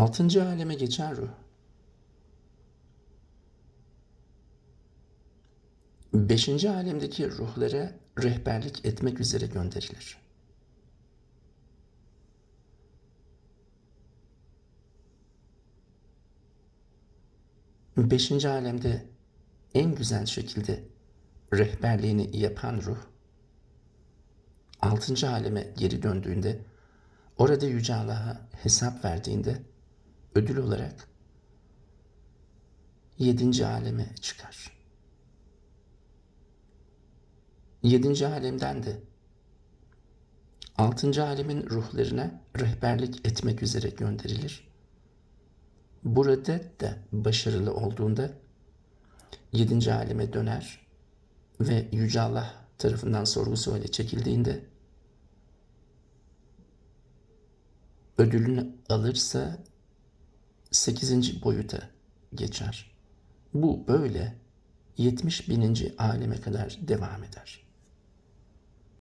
Altıncı aleme geçen ruh. Beşinci alemdeki ruhlara rehberlik etmek üzere gönderilir. Beşinci alemde en güzel şekilde rehberliğini yapan ruh, altıncı aleme geri döndüğünde, orada Yüce Allah'a hesap verdiğinde, ödül olarak yedinci aleme çıkar. Yedinci alemden de altıncı alemin ruhlarına rehberlik etmek üzere gönderilir. Burada da başarılı olduğunda yedinci aleme döner ve Yüce Allah tarafından sorgusu öyle çekildiğinde ödülünü alırsa sekizinci boyuta geçer. Bu böyle 70 bininci aleme kadar devam eder.